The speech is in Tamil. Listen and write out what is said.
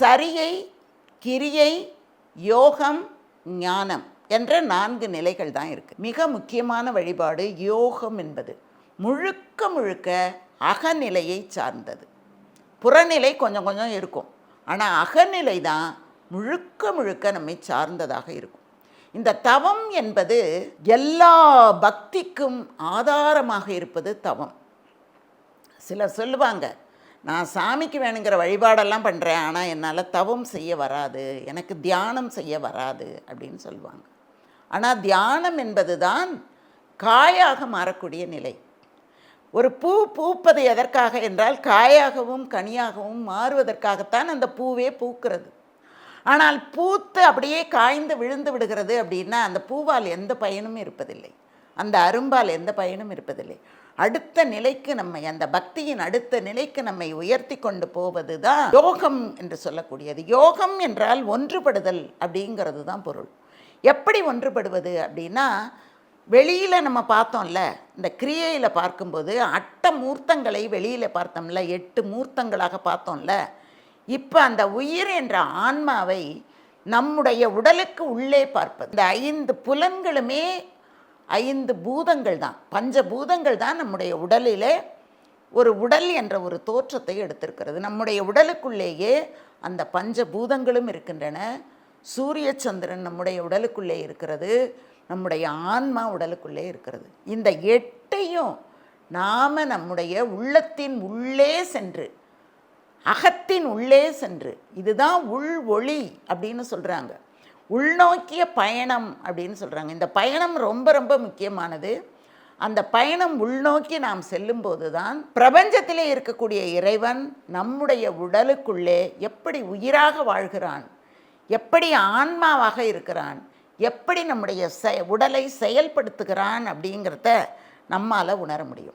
சரியை கிரியை யோகம் ஞானம் என்ற நான்கு நிலைகள் தான் இருக்குது மிக முக்கியமான வழிபாடு யோகம் என்பது. முழுக்க முழுக்க அகநிலையை சார்ந்தது. புறநிலை கொஞ்சம் கொஞ்சம் இருக்கும். ஆனால் அகநிலை தான் முழுக்க முழுக்க நம்மை சார்ந்ததாக இருக்கும். இந்த தவம் என்பது எல்லா பக்திக்கும் ஆதாரமாக இருப்பது தவம். சிலர் சொல்லுவாங்க நான் சாமிக்கு வேணுங்கிற வழிபாடெல்லாம் பண்ணுறேன் ஆனால் என்னால் தவம் செய்ய வராது எனக்கு தியானம் செய்ய வராது அப்படின்னு சொல்லுவாங்க. ஆனால் தியானம் என்பது தான் காயாக மாறக்கூடிய நிலை. ஒரு பூ பூப்பது எதற்காக என்றால் காயாகவும் கனியாகவும் மாறுவதற்காகத்தான் அந்த பூவே பூக்கிறது. ஆனால் பூத்து அப்படியே காய்ந்து விழுந்து விடுகிறது அப்படின்னா அந்த பூவால் எந்த பயனும் இருப்பதில்லை. அந்த அரும்பால் எந்த பயனும் இருப்பதில்லை. அடுத்த நிலைக்கு நம்மை அந்த பக்தியின் அடுத்த நிலைக்கு நம்மை உயர்த்தி கொண்டு போவது தான் யோகம் என்று சொல்லக்கூடியது. யோகம் என்றால் ஒன்றுபடுதல் அப்படிங்கிறது தான் பொருள். எப்படி ஒன்றுபடுவது அப்படின்னா வெளியில் நம்ம பார்த்தோம்ல இந்த கிரியையில் பார்க்கும்போது அட்ட மூர்த்தங்களை வெளியில் பார்த்தோம்ல எட்டு மூர்த்தங்களாக பார்த்தோம்ல இப்போ அந்த உயிர் என்ற ஆன்மாவை நம்முடைய உடலுக்கு உள்ளே பார்ப்பது. இந்த ஐந்து புலன்களுமே ஐந்து பூதங்கள் தான். பஞ்ச பூதங்கள் தான் நம்முடைய உடலிலே ஒரு உடல் என்ற ஒரு தோற்றத்தை எடுத்திருக்கிறது. நம்முடைய உடலுக்குள்ளேயே அந்த பஞ்ச பூதங்களும் இருக்கின்றன. சூரிய சந்திரன் நம்முடைய உடலுக்குள்ளே இருக்கிறது. நம்முடைய ஆன்மா உடலுக்குள்ளே இருக்கிறது. இந்த எட்டையும் நாம் நம்முடைய உள்ளத்தின் உள்ளே சென்று அகத்தின் உள்ளே சென்று இதுதான் உள் ஒளி அப்படின்னு சொல்கிறாங்க உள்நோக்கிய பயணம் அப்படின்னு சொல்கிறாங்க இந்த பயணம் ரொம்ப ரொம்ப முக்கியமானது. அந்த பயணம் உள்நோக்கி நாம் செல்லும்போது தான் பிரபஞ்சத்திலே இருக்கக்கூடிய இறைவன் நம்முடைய உடலுக்குள்ளே எப்படி உயிராக வாழ்கிறான்? எப்படி ஆன்மாவாக இருக்கிறான்? எப்படி நம்முடைய செ உடலை செயல்படுத்துகிறான் அப்படிங்கிறத நம்மால் உணர முடியும்.